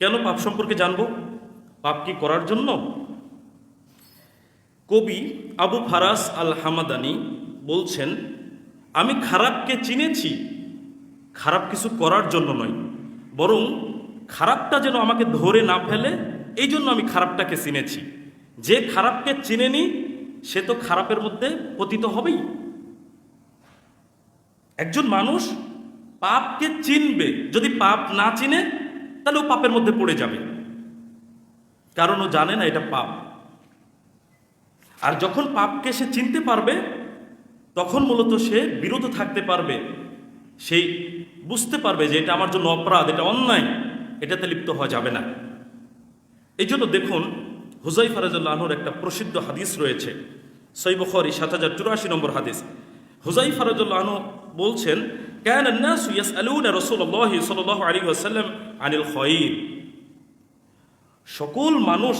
কেন পাপ সম্পর্কে জানব? পাপ কি করার জন্য? কবি আবু ফারাস আল হামাদানি বলছেন, আমি খারাপকে চিনেছি। খারাপ কিছু করার জন্য নয়, বরং খারাপটা যেন আমাকে ধরে না ফেলে এই জন্য আমি খারাপটাকে চিনেছি। যে খারাপকে চিনে চিনেনি, সে তো খারাপের মধ্যে পতিত হবেই। একজন মানুষ পাপকে চিনবে, যদি পাপ না চিনে তাহলে ও পাপের মধ্যে পড়ে যাবে। কারণ ও জানে না এটা পাপ। আর যখন পাপকে সে চিনতে পারবে, তখন মূলত সে বিরত থাকতে পারবে। সেই বুঝতে পারবে যে এটা আমার জন্য অপরাধ, এটা অন্যায়, এটাতে লিপ্ত হওয়া যাবে না। এই জন্য দেখুন হুজাই ফারাজুল্লাহর একটা প্রসিদ্ধ হাদিস রয়েছে। সৈবখরি সাত হাজার চুরাশি নম্বর হাদিস। হুজাই ফারাজুল্লাহ বলছেন কেন الناس يسألون رسول الله صلى الله عليه وسلم عن الخير সকল মানুষ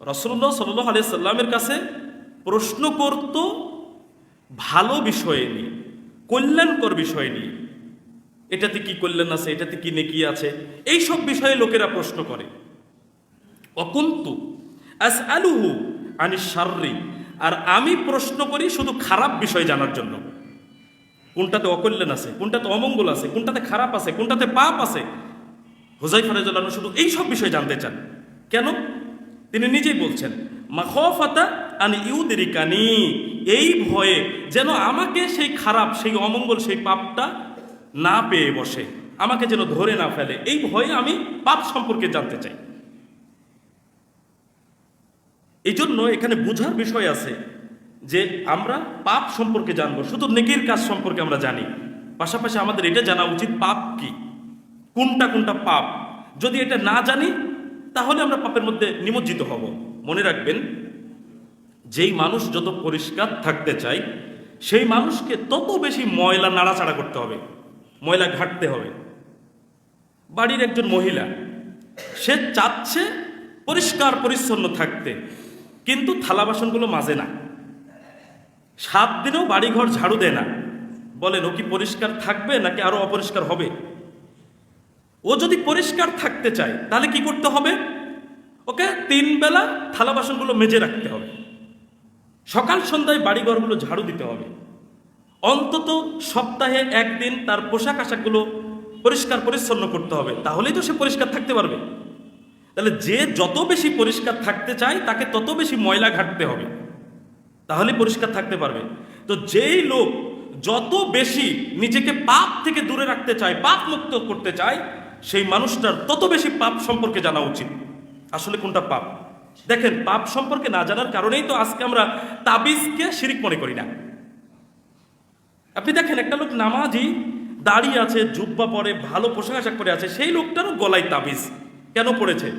রসুল্লাহ সাল্লাহ আলিয়া সাল্লামের কাছে প্রশ্ন করত ভালো বিষয়ে নিয়ে কল্যাণকর বিষয় নিয়ে এটাতে কি কল্যাণ আছে এটাতে কি নেকি আছে এই সব বিষয়ে লোকেরা প্রশ্ন করে অকুন্তু আস আলুহু আনি সার্রি আর আমি প্রশ্ন করি শুধু খারাপ বিষয় জানার জন্য কোনটাতে অকল্যাণ আছে, কোনটাতে অমঙ্গল আছে, কোনটাতে খারাপ আছে, কোনটাতে পাপ আছে। হুজাই ফরাজুল্লাহ শুধু এই সব বিষয় জানতে চান। কেন? তিনি নিজেই বলছেন মাখফাতা আন ইউদেরিকানি এই ভয়ে যেন আমাকে সেই খারাপ, সেই অমঙ্গল, সেই পাপটা না পেয়ে বসে, আমাকে যেন ধরে না ফেলে, এই ভয়ে আমি পাপ সম্পর্কে জানতে চাই। এই জন্য এখানে বোঝার বিষয় আছে যে আমরা পাপ সম্পর্কে জানব, শুধু নেকির কাজ সম্পর্কে আমরা জানি। পাশাপাশি আমাদের এটা জানা উচিত, পাপ কি? কোনটা কোনটা পাপ? যদি এটা না জানি, তাহলে আমরা পাপের মধ্যে নিমজ্জিত হব। মনে রাখবেন, যেই মানুষ যত পরিষ্কার থাকতে চায়, সেই মানুষকে তত বেশি ময়লা নাড়াচাড়া করতে হবে, ময়লা ঘাটতে হবে। বাড়ির একজন মহিলা, সে চাচ্ছে পরিষ্কার পরিচ্ছন্ন থাকতে, কিন্তু থালা বাসনগুলো মাজে না। সাত দিনেও বাড়িঘর ঝাড়ু দেয় না। বলেন, ও কি পরিষ্কার থাকবে নাকি আরও অপরিষ্কার হবে? ও যদি পরিষ্কার থাকতে চায়, তাহলে কি করতে হবে? ওকে তিন বেলা থালা বাসনগুলো মেজে রাখতে হবে। সকাল সন্ধ্যায় বাড়িঘরগুলো ঝাড়ু দিতে হবে। অন্তত সপ্তাহে একদিন তার পোশাক আশাকগুলো পরিষ্কার পরিচ্ছন্ন করতে হবে। তাহলেই তো সে পরিষ্কার থাকতে পারবে। তাহলে যে যত বেশি পরিষ্কার থাকতে চায়, তাকে তত বেশি ময়লা ঘাটতে হবে। তাহলে পরিষ্কার থাকতে পারবে। তো যেই লোক যত বেশি নিজেকে পাপ থেকে দূরে রাখতে চায়, পাপ মুক্ত করতে চায়, সেই মানুষটার তত বেশি পাপ সম্পর্কে জানা উচিত। আসলে কোনটা পাপ? দেখেন, পাপ সম্পর্কে না জানার কারণেই তো আজকে আমরা তাবিজকে শিরিক মনে করি না। আপনি দেখেন, একটা লোক নামাজি দাঁড়িয়ে আছে, জুব্বা পরে, ভালো পোশাক আশাক পরে আছে, সেই লোকটারও গলায় তাবিজ। কেন পড়েছে?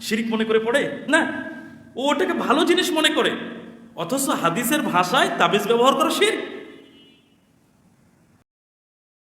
শিরিক মনে করে পড়ে? না। ও ওটাকে ভালো জিনিস মনে করে। অথচ হাদিসের ভাষায় তাবিজ ব্যবহার করা শির